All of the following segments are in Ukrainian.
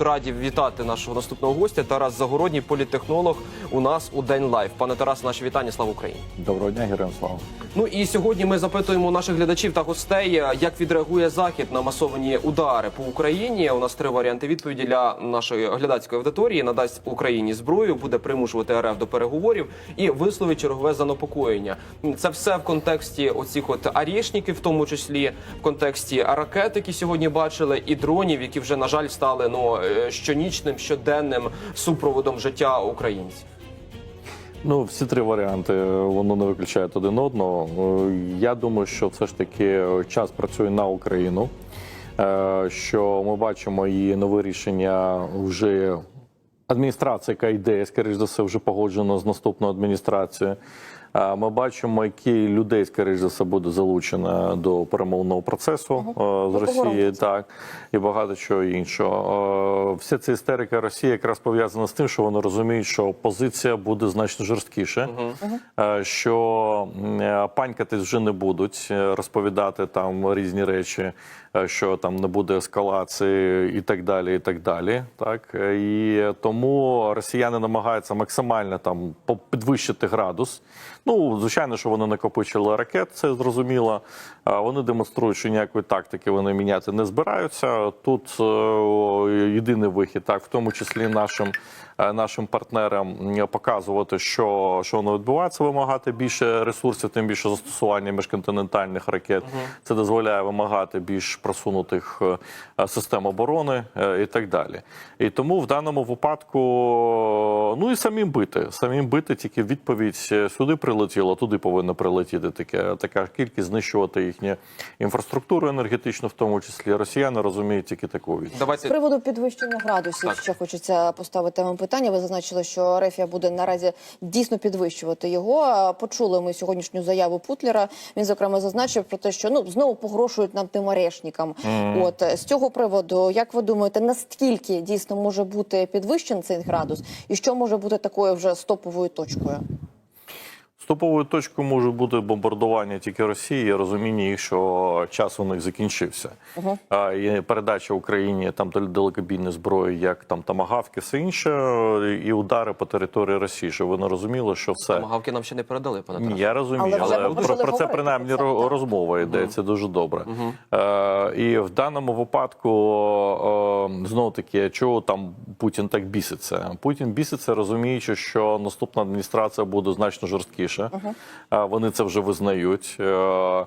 тут раді вітати нашого наступного гостя. Тарас Загородній, політехнолог. У нас у день лайв. Пане Тарас, наші вітання. Слава Україні. Доброго дня, героям слава. Ну і сьогодні ми запитуємо наших глядачів та гостей, як відреагує захід на масовані удари по Україні. У нас три варіанти відповіді для нашої глядацької аудиторії. Надасть Україні зброю, буде примушувати РФ до переговорів і висловить чергове занепокоєння. Це все в контексті оцих от арішників, в тому числі в контексті ракет, які сьогодні бачили, і дронів, які вже на жаль стали ну щонічним, щоденним супроводом життя українців. Ну, всі три варіанти е, воно не виключають один одного. Е, Я думаю, що все ж таки час працює на Україну. Е, Що ми бачимо і нове рішення вже адміністрація, яка йде, скоріш за все, вже погоджено з наступною адміністрацією. Ми бачимо, які людей, скоріш за все, буде залучено до перемовного процесу е, з Росії, так і багато чого іншого. Вся ця істерика Росії якраз пов'язана з тим, що вони розуміють, що позиція буде значно жорсткіше, е, що панькатись вже не будуть, е, розповідати там різні речі, що там не буде ескалації і так далі. І так далі. Так і тому росіяни намагаються максимально там по- підвищити градус. Ну, звичайно, що вони накопичили ракет, це зрозуміло. Вони демонструють, що ніякої тактики вони міняти не збираються. Тут е, єдиний вихід, так, в тому числі нашим, нашим партнерам показувати, що, що воно відбувається, вимагати більше ресурсів, тим більше застосування міжконтинентальних ракет. Це дозволяє вимагати більш просунутих е, систем оборони е, і так далі. І тому в даному випадку, ну і самим бити, самим бити тільки відповідь е, сюди прилетіло, туди повинно прилетіти таке, така кількість знищувати їхню інфраструктуру енергетичну, в тому числі росіяни розуміють тільки таку відповідь. З приводу підвищення градусів, Так. ще хочеться поставити вам питання. Ви зазначили, що Рефія буде наразі дійсно підвищувати його. Почули ми сьогоднішню заяву Путлера. Він зокрема зазначив про те, що ну знову погрошують нам тим орешникам. От е, з цього приводу, як ви думаєте, наскільки дійсно може бути підвищений цей градус, і що може бути такою вже стоповою точкою? Стоповою точкою може бути бомбардування тільки Росії, розуміння їх, що час у них закінчився. А, і передача Україні там дал- далекобійної зброї, як там тамагавки, все інше, і удари по території Росії, щоб вони розуміли, що все. Магавки нам ще не передали, пане Ні, Тарасе. Я розумію, Але але, про, про це принаймні це, розмова йде. Це дуже добре. Е, і в даному випадку знову таки, чого там Путін так біситься? Путін біситься, розуміючи, що наступна адміністрація буде значно жорсткіша. Е, вони це вже визнають. Е,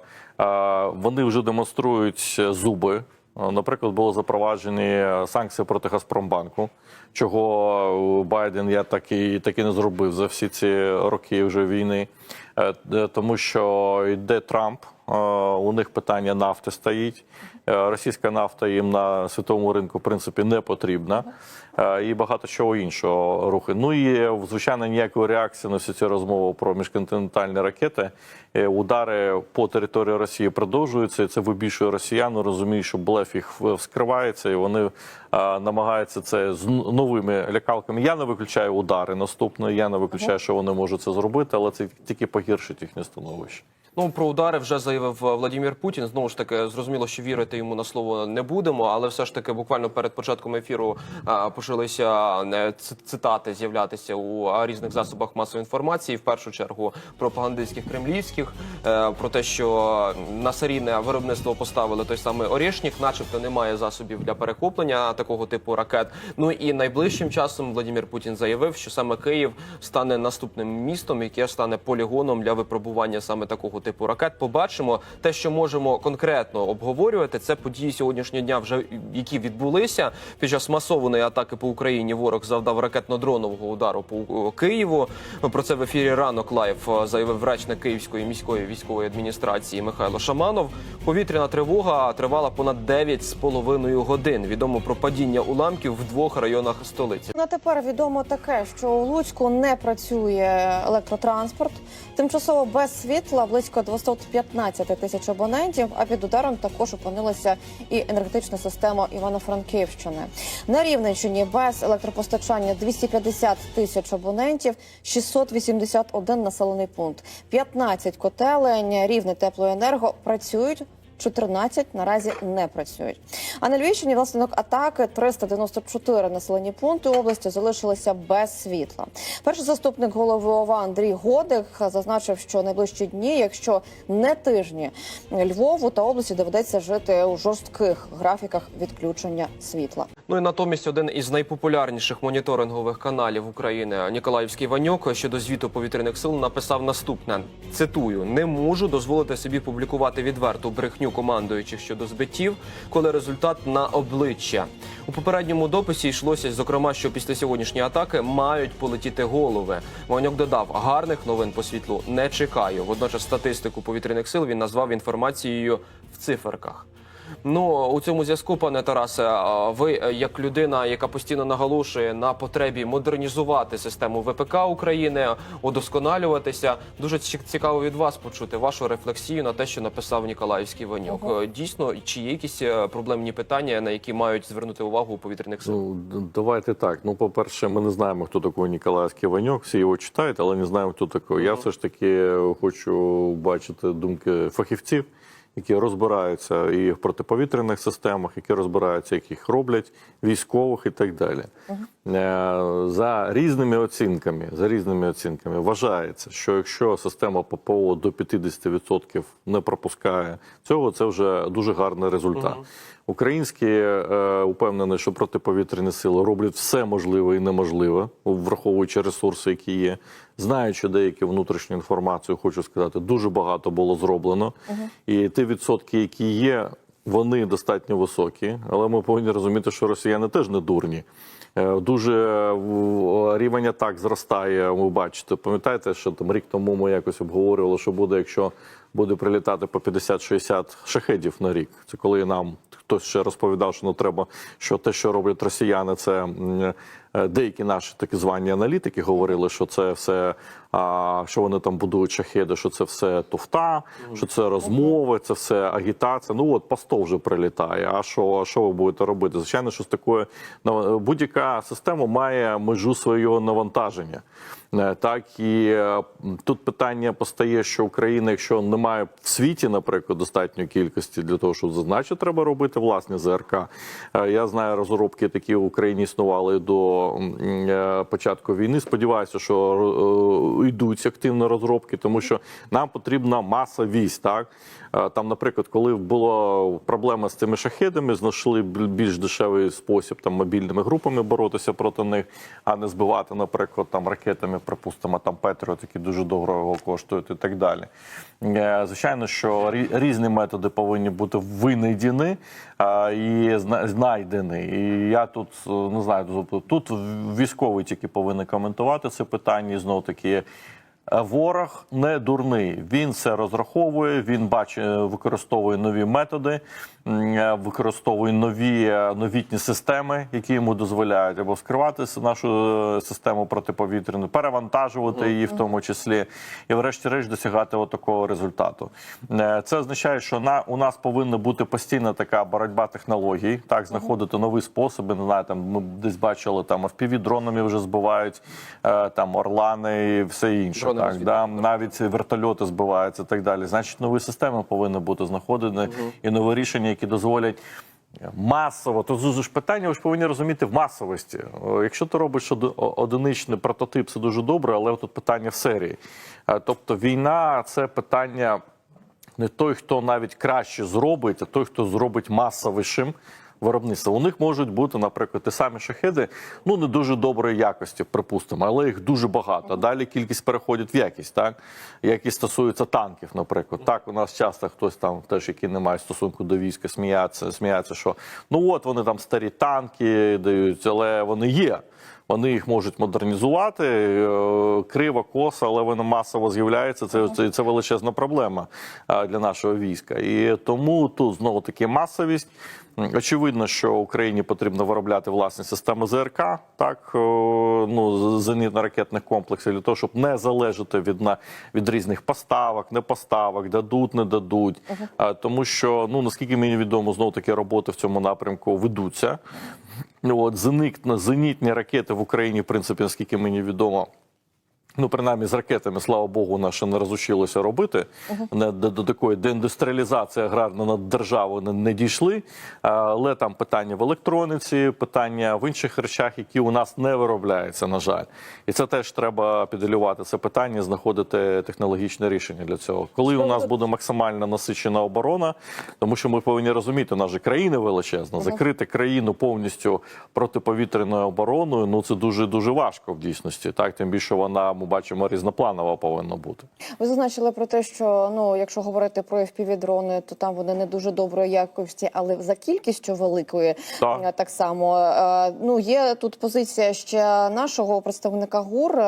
вони вже демонструють зуби. Е, Наприклад, були запроваджені санкції проти Газпромбанку, чого Байден я так і, так і не зробив за всі ці роки вже війни, Е, тому що йде Трамп, у них питання нафти стоїть. Російська нафта їм на світовому ринку в принципі не потрібна, і багато чого іншого рухи. Ну і звичайно ніякої реакції на всю цю розмову про міжконтинентальні ракети. Е, Удари по території Росії продовжуються. і Це вибільшує росіян. Розуміють, що блеф їх вскривається, і вони е, намагаються це з новими лякалками. Я не виключаю удари наступної. Я не виключаю, що вони можуть це зробити, але це тільки погіршить їхнє становище. Ну про удари вже заявив е, Владимир Путін. Знову ж таки, зрозуміло, що вірити йому на слово не будемо, але все ж таки, буквально перед початком ефіру е, почалися е, цитати з'являтися у е, різних засобах масової інформації. В першу чергу пропагандистських кремлівських е, про те, що на серійне виробництво поставили той самий Орешник, начебто немає засобів для перехоплення такого типу ракет. Ну і найближчим часом Владимир Путін заявив, що саме Київ стане наступним містом, яке стане полігоном для випробування саме такого типу ракет. Побачимо те, що можемо конкретно обговорювати. Це події сьогоднішнього дня, вже які відбулися під час масованої атаки по Україні. Ворог завдав ракетно-дронового удару по е, Києву. Про це в ефірі ранок лайв заявив речник Київської міської військової адміністрації Михайло Шаманов. Повітряна тривога тривала понад 9,5 годин. Відомо про падіння уламків в двох районах столиці. На тепер відомо таке, що у Луцьку не працює електротранспорт. Тимчасово без світла близько 215 тисяч абонентів. А під ударом також опинилася і енергетична система Івано-Франківщини. На Рівненщині без електропостачання 250 тисяч абонентів, 681 населений пункт, 15 котелень, рівне теплоенерго працюють 14 наразі не працюють. А на Львівщині внаслідок атаки 394 населені пункти області залишилися без світла. Перший заступник голови ОВА Андрій Годик зазначив, що найближчі дні, якщо не тижні, Львову та області доведеться жити у жорстких графіках відключення світла. Ну і натомість один із найпопулярніших моніторингових каналів України Ніколаївський Ваньок щодо звіту повітряних сил написав наступне: цитую: не можу дозволити собі публікувати відверту брехню командуючих щодо збиттів, коли результат на обличчя. У попередньому дописі йшлося зокрема, що після сьогоднішньої атаки мають полетіти голови. Ваньок додав: гарних новин по світлу не чекаю. Водночас статистику повітряних сил він назвав інформацією в циферках. Ну у цьому зв'язку, пане Тарасе, ви е, як людина, яка постійно наголошує на потребі модернізувати систему ВПК України, удосконалюватися, дуже ці- цікаво від вас почути вашу рефлексію на те, що написав Ніколаївський Ванюк. Е, Дійсно, чи є якісь е, проблемні питання, на які мають звернути увагу у повітряних сил? Ну, давайте так. Ну, по-перше, ми не знаємо, хто такий Ніколаївський Ваньок. Всі його читають, але не знаємо, хто такий. Я все ж таки хочу бачити думки фахівців, які розбираються і в протиповітряних системах, які розбираються, яких роблять, військових і так далі. Е, За різними оцінками, за різними оцінками вважається, що якщо система ППО до 50% не пропускає цього, це вже дуже гарний результат. Українські е, упевнені, що протиповітряні сили роблять все можливе і неможливе, враховуючи ресурси, які є. Знаючи деякі внутрішню інформацію, хочу сказати, дуже багато було зроблено. І ті відсотки, які є, вони достатньо високі. Але ми повинні розуміти, що росіяни теж не дурні. Е, Дуже рівень атак зростає. Ви бачите, пам'ятаєте, що там рік тому ми якось обговорювали, що буде, якщо буде прилітати по 50-60 шахедів на рік. Це коли нам хтось ще розповідав, що ну треба, що те, що роблять росіяни, це деякі наші такі звані аналітики говорили, що це все, що вони там будують шахеди, що це все туфта, що це розмови, це все агітація. Ну от 100 вже прилітає. А що, що ви будете робити? Звичайно, що з такою будь-яка система має межу свого навантаження. Е, Так і е, тут питання постає, що Україна, якщо немає в світі, наприклад, достатньої кількості для того, щоб зазначити, треба робити власне ЗРК. Е, Я знаю розробки, такі в Україні існували до е, початку війни. Сподіваюся, що е, йдуть активно розробки, тому що нам потрібна масовість. Так Е, там, наприклад, коли була проблема з цими шахедами, знайшли більш дешевий спосіб там мобільними групами боротися проти них, а не збивати, наприклад, там ракетами, припустимо, там Петріот, які дуже дорого коштують і так далі. Звичайно, що різні методи повинні бути винайдені і знайдені. І я тут не знаю, тут військовий тільки повинен коментувати це питання. І знов таки. Е, Ворог не дурний. Він це розраховує. Він бачить, е, використовує нові методи, використовує нові е, новітні системи, які йому дозволяють або вскривати нашу е, систему протиповітряну, перевантажувати її, в тому числі, і, врешті-решт, досягати такого результату. Е, Це означає, що на у нас повинна бути постійна така боротьба технологій, так знаходити нові способи. Не знаю, там ми десь бачили там fpv дронами вже збивають е, там орлани і все інше. Дрони так, да, навіть вертольоти збиваються так далі. Значить, нові системи повинні бути знаходені і нові рішення, які дозволять. Масово, то ж питання, ви ж повинні розуміти в масовості. Якщо ти робиш одиничний прототип, це дуже добре, але тут питання в серії. Е, Тобто війна це питання не той, хто навіть краще зробить, а той, хто зробить масовішим виробництво. У них можуть бути, наприклад, ті самі шахеди, ну не дуже доброї якості, припустимо, але їх дуже багато. А далі кількість переходить в якість, так які стосуються танків, наприклад. Так, у нас часто хтось там, теж який не має стосунку до війська, сміється, сміється, що ну от вони там старі танки дають, але вони є. Вони їх можуть модернізувати е, криво, косо, але вони масово з'являються. Це, це, це величезна проблема для нашого війська. І тому тут знову таки масовість. Очевидно, що Україні потрібно виробляти власні системи ЗРК, так ну зенітно-ракетних комплексів для того, щоб не залежати від на від різних поставок, не поставок, дадуть, не дадуть. Е, Тому що ну наскільки мені відомо, знову таки роботи в цьому напрямку ведуться. Ну, От зенітні, ракети в Україні, в принципі, наскільки мені відомо. Ну, принаймні, з ракетами, слава Богу, наше не розучилося робити. Не до, до такої деіндустріалізації аграрної над державою не, не дійшли. Але там питання в електроніці, питання в інших речах, які у нас не виробляються, на жаль. І це теж треба піделювати це питання, знаходити технологічне рішення для цього. Коли у нас буде максимально насичена оборона, тому що ми повинні розуміти, у нас же країна величезна, закрити країну повністю протиповітряною обороною. Ну це дуже дуже важко в дійсності. Так, тим більше вона ми бачимо різнопланова повинна бути. Ви зазначили про те, що ну, якщо говорити про fpv дрони, то там вони не дуже доброї якості, але за кількістю великої Так. е, так само. Е, Ну є тут позиція ще нашого представника ГУР, е,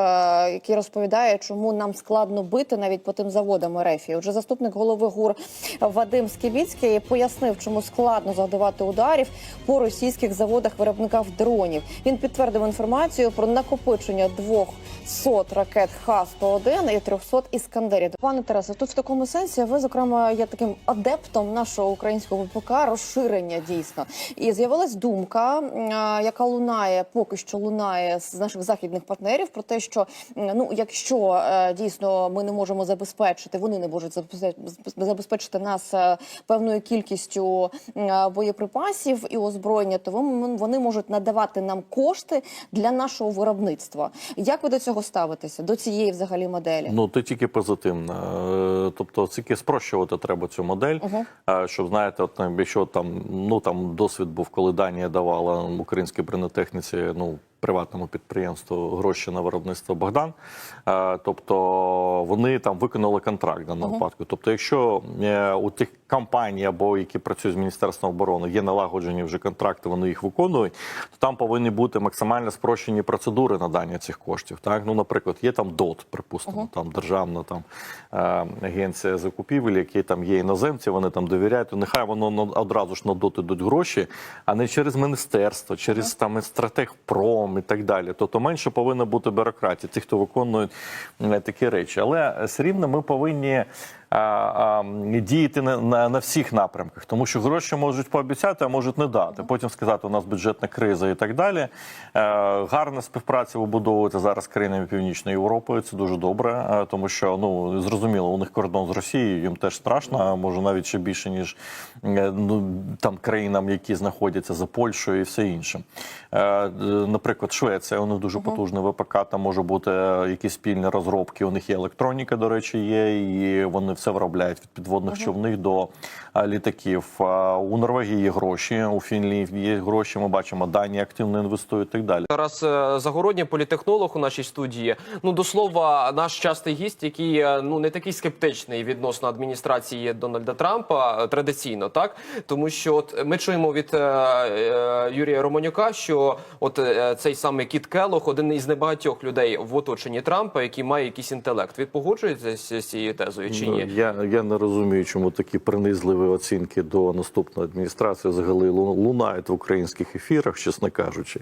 який розповідає, чому нам складно бити навіть по тим заводам РФ. Отже, заступник голови ГУР Вадим Сківіцький пояснив, чому складно завдавати ударів по російських заводах виробниках дронів. Він підтвердив інформацію про накопичення двох сот ракет Х-101 і 300 іскандерів. Пане Тарасе, тут в такому сенсі ви, зокрема, є таким адептом нашого українського ВПК розширення дійсно. І з'явилась думка, яка лунає, поки що лунає з наших західних партнерів, про те, що ну, якщо е, дійсно ми не можемо забезпечити, вони не можуть забезпечити, нас е, певною кількістю боєприпасів і озброєння, то вони- можуть надавати нам кошти для нашого виробництва. Як ви до цього ставитеся? До цієї взагалі моделі? Ну, ти тільки позитивно. Е, Тобто, тільки спрощувати треба цю модель, е, щоб знаєте, от якщо там ну там досвід був, коли Данія давала українській бронетехніці, ну. Приватному підприємству гроші на виробництво Богдан, Е, тобто вони там виконали контракт даному випадку. Тобто, якщо е, у тих компаній або які працюють з міністерством оборони є налагоджені вже контракти, вони їх виконують, то там повинні бути максимально спрощені процедури надання цих коштів. Так, ну, наприклад, є там ДОТ, припустимо, там державна там е, агенція закупівель, які там є іноземці, вони там довіряють. То нехай воно на- одразу ж на ДОТ ідуть гроші, а не через міністерство, через там стратегпром і так далі. Тобто менше повинно бути бюрократії, тих, хто виконують е, такі речі. Але все рівно ми повинні. А, а, діяти на, на, на всіх напрямках, тому що гроші можуть пообіцяти, а можуть не дати. Потім сказати, у нас бюджетна криза і так далі. Е, гарна співпраця вибудовується зараз з країнами Північної Європи. Це дуже добре, е, тому що ну зрозуміло, у них кордон з Росією їм теж страшно, а може навіть ще більше ніж е, ну там країнам, які знаходяться за Польщею і все інше. Наприклад, Швеція, у них дуже потужний ВПК, там може бути якісь спільні розробки. У них є електроніка, до речі, є, і вони все виробляють від підводних човних до е, літаків. У Норвегії є гроші, у Фінлі є гроші. Ми бачимо, Данія активно інвестує і так далі. Тарас е, Загородній, політехнолог у нашій студії. Ну до слова, наш частий гість, який е, ну не такий скептичний відносно адміністрації Дональда Трампа е, традиційно, так тому що от ми чуємо від е, е, Юрія Романюка, що от е, цей самий Кіт Келох один із небагатьох людей в оточенні Трампа, який має якийсь інтелект. Ви погоджуєтеся з цією тезою чи ні? Ну, Я, я не розумію, чому такі принизливі оцінки до наступної адміністрації взагалі лунають в українських ефірах, чесно кажучи.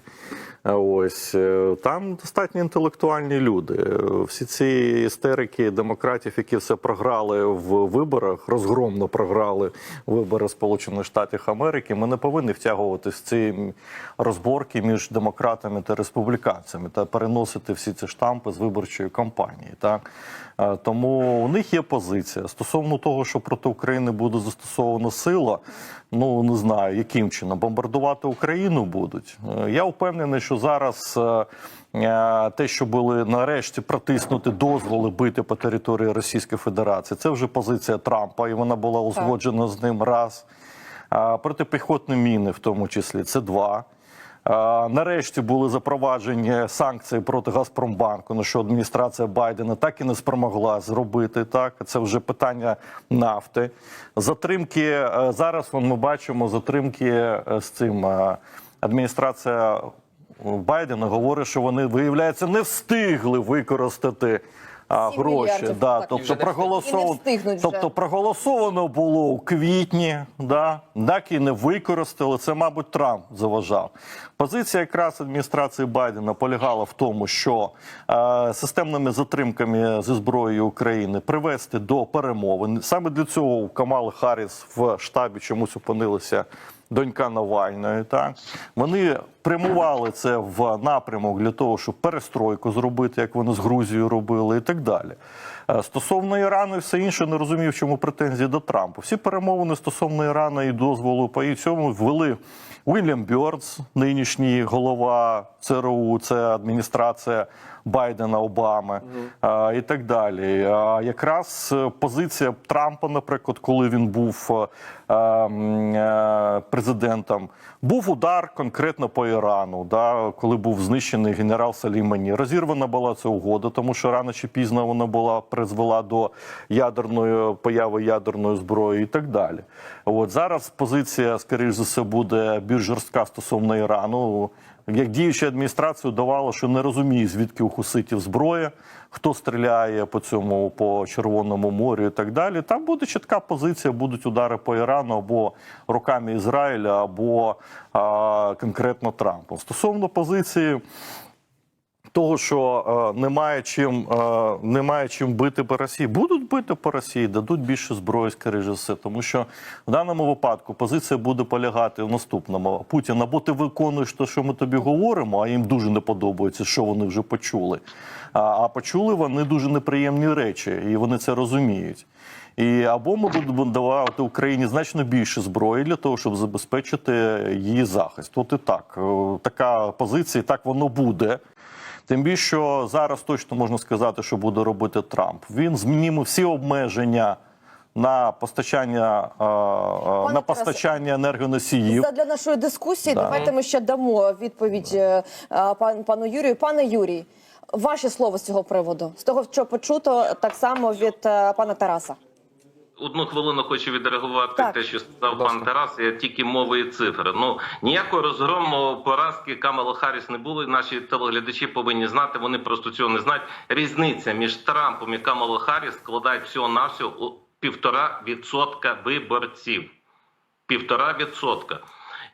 Ось е, там достатньо інтелектуальні люди. Всі ці істерики демократів, які все програли в виборах, розгромно програли вибори Сполучених Штатів Америки. Ми не повинні втягуватись в ці розборки між демократами та республіканцями та переносити всі ці штампи з виборчої кампанії. Так Е, тому у них є позиція стосовно того, що проти України буде застосована сила. Ну не знаю, яким чином бомбардувати Україну будуть. Е, Я впевнений, що зараз. е, е, Те, що були нарешті протиснути дозволи бити по території Російської Федерації, це вже позиція Трампа, і вона була узгоджена з ним раз. Протипіхотні міни, в тому числі, це два. А, Нарешті були запроваджені санкції проти Газпромбанку, на що адміністрація Байдена так і не спромогла зробити. Так, це вже питання нафти. Затримки е, зараз. вон, Ми бачимо затримки е, з цим. е, Адміністрація Байдена говорить, що вони виявляється не встигли використати. А, Гроші, да, тобто проголосовано, тобто проголосовано було у квітні, да, так і не використали. Це, мабуть, Трамп заважав. Позиція якраз адміністрації Байдена полягала в тому, що е, системними затримками зі зброєю України привести до перемовин. Саме для цього у Камали Харріс в штабі чомусь опинилися донька Навальної. Так вони прямували це в напрямок для того, щоб перестройку зробити, як вони з Грузією робили, і так далі. Е, Стосовно Ірану і все інше, не розумію, в чому претензії до Трампа. Всі перемовини стосовно Ірану і дозволу по і цьому ввели Уільям Бьордс, нинішній голова ЦРУ, це адміністрація Байдена, Обами е, і так далі. А якраз е, позиція Трампа, наприклад, коли він був е, м, е, президентом, був удар конкретно по Ірану, да, коли був знищений генерал Салімані. Розірвана була ця угода, тому що рано чи пізно вона була призвела до ядерної появи ядерної зброї і так далі. От зараз позиція, скоріш за все, буде більш жорстка стосовно Ірану. Як діюча адміністрація давала, що не розуміє, звідки у хуситів зброя, хто стріляє по цьому по Червоному морю і так далі. Там буде чітка позиція, будуть удари по Ірану або руками Ізраїля, або а, конкретно Трампом. Стосовно позиції того, що е, немає чим е, немає чим бити по Росії, будуть бити по Росії, дадуть більше зброї, скоріше все. Тому що в даному випадку позиція буде полягати в наступному: Путін, або ти виконуєш те, що ми тобі говоримо, а їм дуже не подобається, що вони вже почули. А, почули вони дуже неприємні речі, і вони це розуміють. І або ми будемо давати Україні значно більше зброї для того, щоб забезпечити її захист. От і так, Е, така позиція, так воно буде. Тим більше що зараз точно можна сказати, що буде робити Трамп. Він зніме всі обмеження на постачання, е, е, на Тарасе, постачання енергоносіїв. Для нашої дискусії Да. давайте ми ще дамо відповідь е, пан, пану Юрію. Пане Юрій, ваше слово з цього приводу, з того, що почуто так само від пана Тараса. Одну хвилину хочу відреагувати Так. те, що сказав пан Тарас. Я тільки мови і цифри. Ну ніякої розгрому поразки Камала Харріс не було. і Наші телеглядачі повинні знати. Вони просто цього не знають. Різниця між Трампом і Камалою Харріс складає всього навсього у півтора відсотка виборців. Півтора відсотка.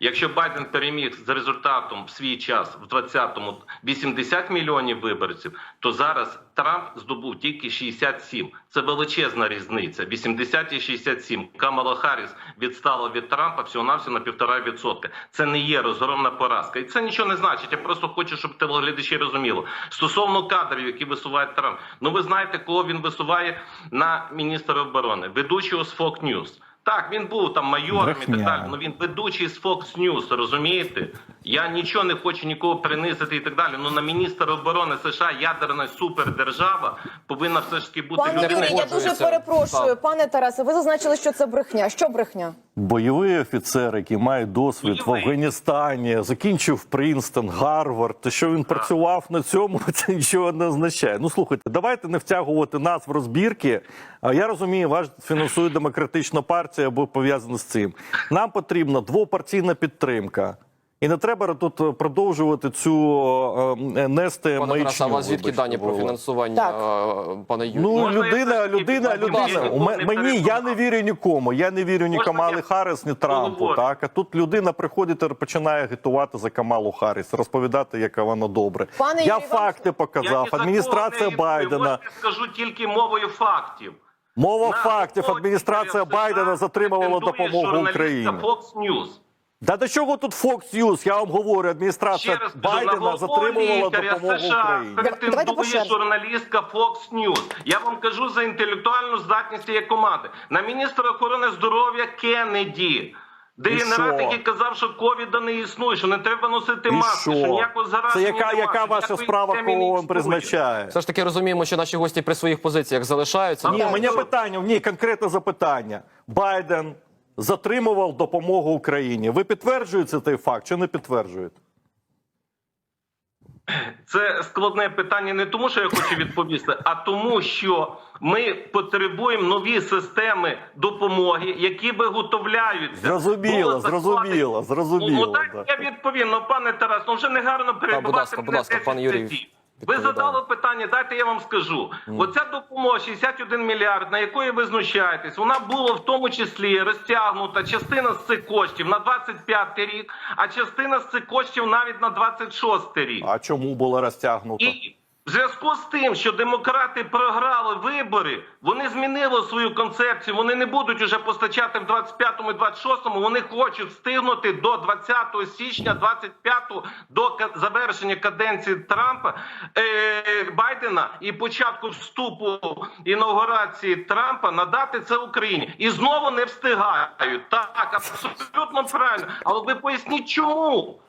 Якщо Байден переміг з результатом в свій час в 20-му 80 мільйонів виборців, то зараз Трамп здобув тільки 67. Це величезна різниця. 80 і 67. Камала Харріс відстала від Трампа всього навсього на півтора відсотка. Це не є розгромна поразка, і це нічого не значить. Я просто хочу, щоб телеглядачі розуміли. Стосовно кадрів, які висуває Трамп. Ну ви знаєте, кого він висуває на міністра оборони, ведучого з Fox News. Так, він був там майором і так далі. Ну він ведучий з Fox News, розумієте? Я нічого не хочу нікого принизити і так далі. Ну на міністра оборони США ядерна супердержава повинна все ж таки бути Пане Юрій, я дуже перепрошую. Пане Тарасе, ви зазначили, що це брехня. Що брехня? Бойовий офіцер, який має досвід в Афганістані, закінчив Принстон, Гарвард. Що він працював на цьому, це нічого не означає. Ну слухайте, давайте не втягувати нас в розбірки. А я розумію, вас фінансує демократична партія або пов'язана з цим. Нам потрібна двопартійна підтримка. І не треба тут продовжувати цю е, е, нести Пане маячню. Тарасе, а вас звідки вибачте, дані про фінансування Так. е, пана Юрія? Ну, Можна людина, людина, людина. У мені я не вірю нікому. Я не вірю ні Можна Камали Харріс, ні Трампу. Так, а тут людина приходить і починає агітувати за Камалу Харріс, розповідати, яка вона добре. Пане я Юрій, факти показав. ні Адміністрація Байдена. Я скажу тільки мовою фактів. Мова На фактів. Адміністрація Байдена затримувала допомогу Україні. Fox News. Да до чого тут Fox News? Я вам говорю, адміністрація раз Байдена затримувала допомогу США Україні. Давайте по журналістка Fox News. Я вам кажу за інтелектуальну здатність цієї команди. На міністра охорони здоров'я Кеннеді. Дегенерат, що? який казав, що ковіда не існує, що не треба носити І маску, що що? ніякого Це яка, немає, яка ваша справа, кого вам призначає? Все ж таки розуміємо, що наші гості при своїх позиціях залишаються. Ні, Ні, Так, мене питання, ні, конкретне запитання. Байден затримував допомогу Україні. Ви підтверджуєте цей факт чи не підтверджуєте? Це складне питання не тому, що я хочу відповісти, а тому, що ми потребуємо нові системи допомоги, які виготовляються. Зрозуміло, зрозуміло, зрозуміло, Ну, дайте да. я відповім. Ну, пане Тарас, ну вже не гарно перебувати ласка, будь ласка, 10 пане Юрій. Ви задали питання, дайте я вам скажу. Оця допомога 61 мільярд, на якої ви знущаєтесь, вона була в тому числі розтягнута частина з цих коштів на 25 рік, а частина з цих коштів навіть на 26 рік. А чому була розтягнута? І В зв'язку з тим, що демократи програли вибори, вони змінили свою концепцію. Вони не будуть уже постачати в 25-му і 26-му. Вони хочуть встигнути до 20 січня 25-го, до завершення каденції Трампа е, Байдена і початку вступу інаугурації Трампа надати це Україні. І знову не встигають. Так, абсолютно правильно. Але ви поясніть, чому?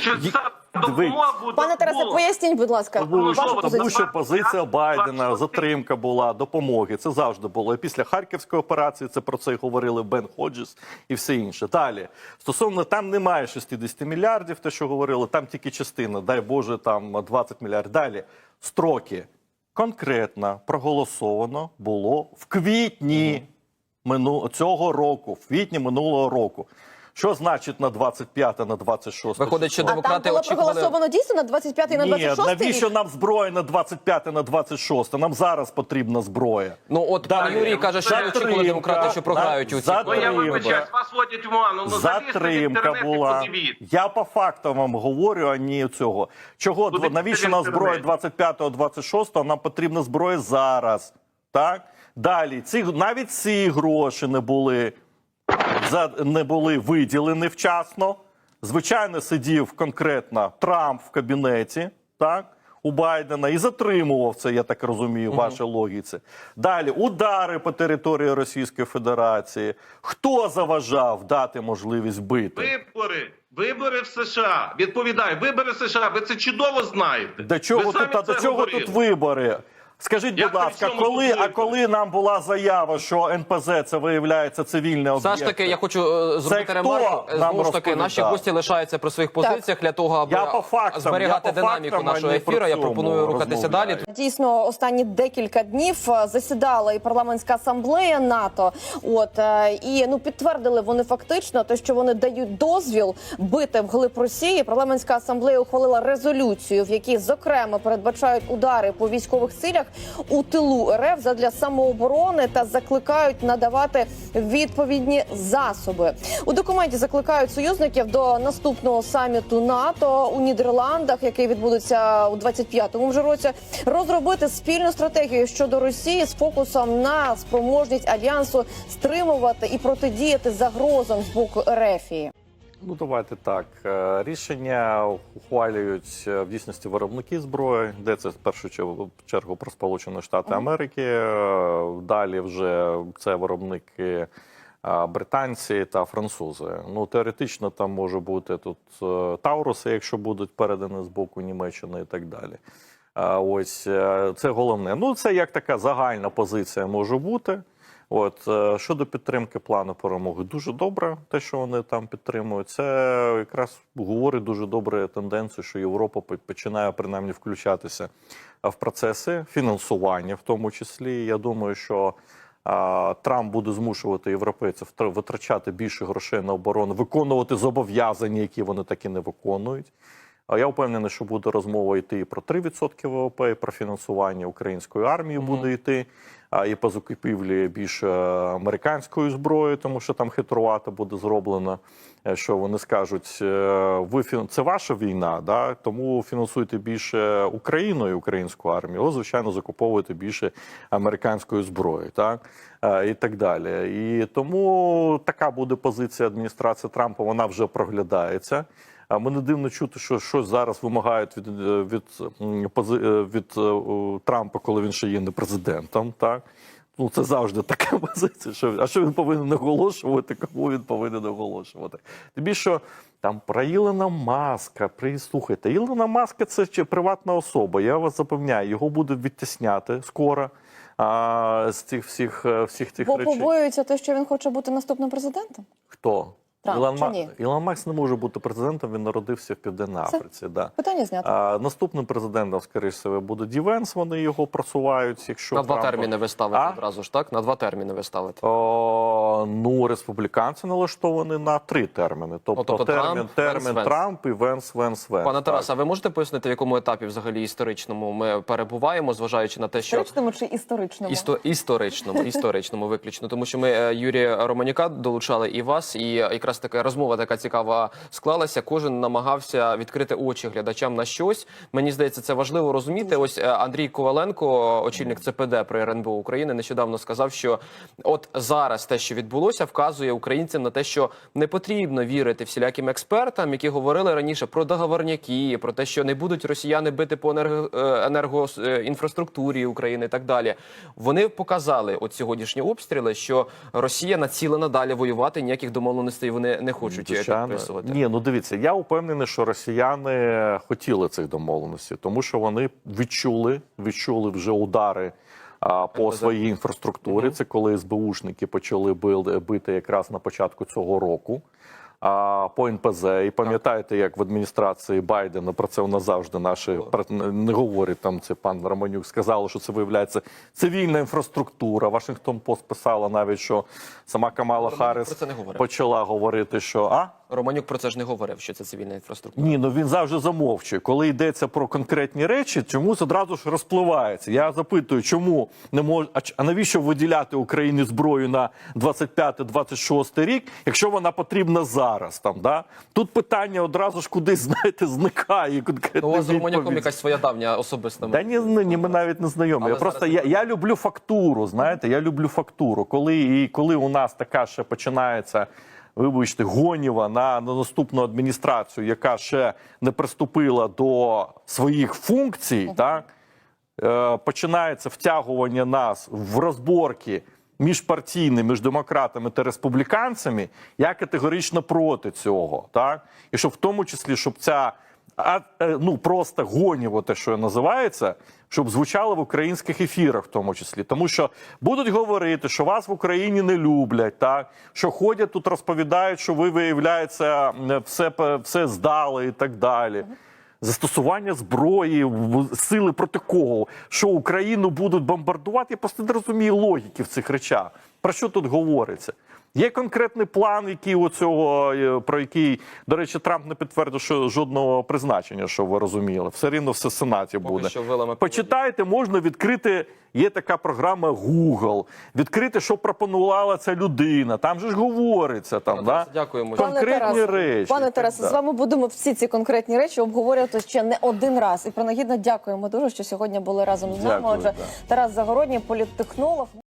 Що ця буде Пане Тарасе, поясніть, будь ласка, Тому вашу що, тому що позиція Байдена, затримка була, допомоги. Це завжди було. І після Харківської операції це про це й говорили Бен Ходжес і все інше. Далі стосовно там немає 60 мільярдів, те, що говорили, там тільки частина, дай Боже, там 20 мільярдів. Далі строки конкретно проголосовано було в квітні мину... цього року, в квітні минулого року. Що значить на 25 на 26 Виходить, що А там демократи було очікували. проголосовано дійсно на 25 і на Ні, 26 навіщо рік? нам зброя на 25 на 26? Нам зараз потрібна зброя. Ну от пан Далі. Юрій каже, що не Затримка, очікували демократи, що програють у цих затримка. Ну, я вибачаюсь, вас водять в ману. Ну, залізьте в Затримка інтернет і була. подивіться. Я по фактам вам говорю, а не цього. Чого Куди навіщо ти нам зброя інтернеті? 25-го, 26-го? Нам потрібна зброя зараз. Так? Далі, ці, навіть ці гроші не були, не були виділені вчасно. Звичайно, сидів конкретно Трамп в кабінеті, так? У Байдена і затримував це, я так розумію, в вашій логіці. Далі удари по території Російської Федерації. Хто заважав дати можливість бити? Вибори. Вибори в США. Відповідаю, вибори в США. Ви це чудово знаєте. До чого Ви самі тут, а до чого говорили. тут вибори? Скажіть, будь ласка, коли, а коли нам була заява, що НПЗ це виявляється цивільне об'єкт? Все ж таки, я хочу е, зробити ремарку. Е, Знову ж таки, наші гості лишаються при своїх позиціях для того, аби Я по фактам, зберігати я по динаміку фактам, нашого ефіру. Я пропоную рухатися далі. Дійсно, останні декілька днів е, засідала і парламентська асамблея НАТО. От е, і ну підтвердили вони фактично те, що вони дають дозвіл бити вглиб Росії. Парламентська асамблея ухвалила резолюцію, в якій зокрема передбачають удари по військових цілях у тилу РФ задля самооборони та закликають надавати відповідні засоби. У документі закликають союзників до наступного саміту НАТО у Нідерландах, який відбудеться у 25-му вже році, розробити спільну стратегію щодо Росії з фокусом на спроможність альянсу стримувати і протидіяти загрозам з боку Ерефії. Ну, давайте так. Е, Рішення ухвалюють е, в дійсності виробники зброї, де це в першу чергу- про Сполучені Штати Америки. Е, Далі вже це виробники британці та французи. Ну, теоретично там може бути тут Тауруси, якщо будуть передані з боку Німеччини і так далі. Ось це головне. Ну, це як така загальна позиція може бути. От е, щодо підтримки плану перемоги, дуже добре, те, що вони там підтримують. Це якраз говорить дуже добре тенденцію, що Європа починає принаймні включатися в процеси фінансування, в тому числі. Я думаю, що а, Трамп буде змушувати європейців витрачати більше грошей на оборону, виконувати зобов'язання, які вони таки не виконують. А я впевнений, що буде розмова йти і про 3% ВВП, і про фінансування української армії буде йти, і по закупівлі більше американської зброї, тому що там хитрувато буде зроблено. е, Що вони скажуть, е, ви це ваша війна, да? тому фінансуйте більше Україну і українську армію, але, звичайно, закуповуйте більше американської зброї, так Е, і так далі. І тому така буде позиція адміністрації Трампа. Вона вже проглядається. А мене дивно чути, що щось зараз вимагають від, е, від, е, від е, Трампа, коли він ще є не президентом. Так ну це завжди така позиція. Що а що він повинен наголошувати? Кому він повинен наголошувати? Тим більше що там про Ілона Маска. При слухайте, Ілона Маска це ще приватна особа. Я вас запевняю, його будуть відтісняти скоро. А, з цих всіх всіх цих Бо речей. побоюються те, що він хоче бути наступним президентом. Хто? Трамп Ілон, чи ні? Ілон Макс не може бути президентом. Він народився в Південній Африці. Да. Питання знято. А, наступним президентом, скоріше всього, буде Дівенс. Вони його просувають. Якщо На два Трампа- терміни ви ставите А? одразу ж, так? На два терміни ви ставите. О, ну, республіканці налаштовані на три терміни. Тобто, тобто термін, Трамп, термін Венс. Трамп і Венс, Венс, Венс. Пане Так. Тарасе, а ви можете пояснити, в якому етапі взагалі історичному ми перебуваємо, зважаючи на те, що Історичному чи історичному? Істо- історичному, історичному виключно, тому що ми е, Юрія Романюка долучали і вас, і якраз якраз така розмова така цікава склалася. Кожен намагався відкрити очі глядачам на щось. Мені здається, це важливо розуміти. Ось е, Андрій Коваленко, очільник ЦПД при РНБО України, нещодавно сказав, що от зараз те, що відбулося, вказує українцям на те, що не потрібно вірити всіляким експертам, які говорили раніше про договорняки, про те, що не будуть росіяни бити по енерго, е, енергоінфраструктурі України і так далі. Вони показали от сьогоднішні обстріли, що Росія націлена далі воювати. Ніяких домовленостей вони не хочуть Звичайно. підписувати. Ні, ну дивіться, я упевнений, що росіяни хотіли цих домовленостей, тому що вони відчули, відчули вже удари. а, По своїй інфраструктурі це коли СБУшники почали бити якраз на початку цього року. А по НПЗ, і пам'ятаєте, як в адміністрації Байдена про це у нас завжди наші не говорять. Там це пан Романюк сказали, що це виявляється цивільна інфраструктура. Вашингтон Пост писала навіть, що сама Камала Харріс почала говорити, що а Романюк про це ж не говорив, що це цивільна інфраструктура. ні, ну він завжди замовчує. Коли йдеться про конкретні речі, чомусь одразу ж розпливається. Я запитую, чому не мож... а, навіщо виділяти Україні зброю на 25-26 рік, якщо вона потрібна зараз? Там да тут питання одразу ж кудись знаєте зникає. Ну, у вас з Романюком якась своя давня особиста. Та ні, ні, ні, ми навіть не знайомі. Але Я просто я, я люблю фактуру. Знаєте, я люблю фактуру. Коли і коли у нас така ще починається. Вибачте, гоніва на, на наступну адміністрацію, яка ще не приступила до своїх функцій, так е, починається втягування нас в розборки міжпартійні, між демократами та республіканцями. Я категорично проти цього. Так? І що в тому числі, щоб ця а, е, ну просто гоніво, те, що називається, щоб звучало в українських ефірах, в тому числі, тому що будуть говорити, що вас в Україні не люблять, так що ходять тут, розповідають, що ви виявляється е, все, все здали і так далі. Застосування зброї, сили проти кого, що Україну будуть бомбардувати, я просто не розумію логіки в цих речах. Про що тут говориться? Є конкретний план, який у цього, е, про який, до речі, Трамп не підтвердив, що жодного призначення, що ви розуміли. Все рівно все в Сенаті Поки буде. що вилами Почитайте, можна відкрити. Є така програма Google, відкрити, що пропонувала ця людина. Там же ж говориться там, да? Дякуємо. Конкретні Тарасе, речі. Пане Тарасе, Да. з вами будемо всі ці конкретні речі обговорювати ще не один раз. І принагідно дякуємо дуже, що сьогодні були разом з нами. Дякую, Отже, да. Тарас Загородній, політтехнолог.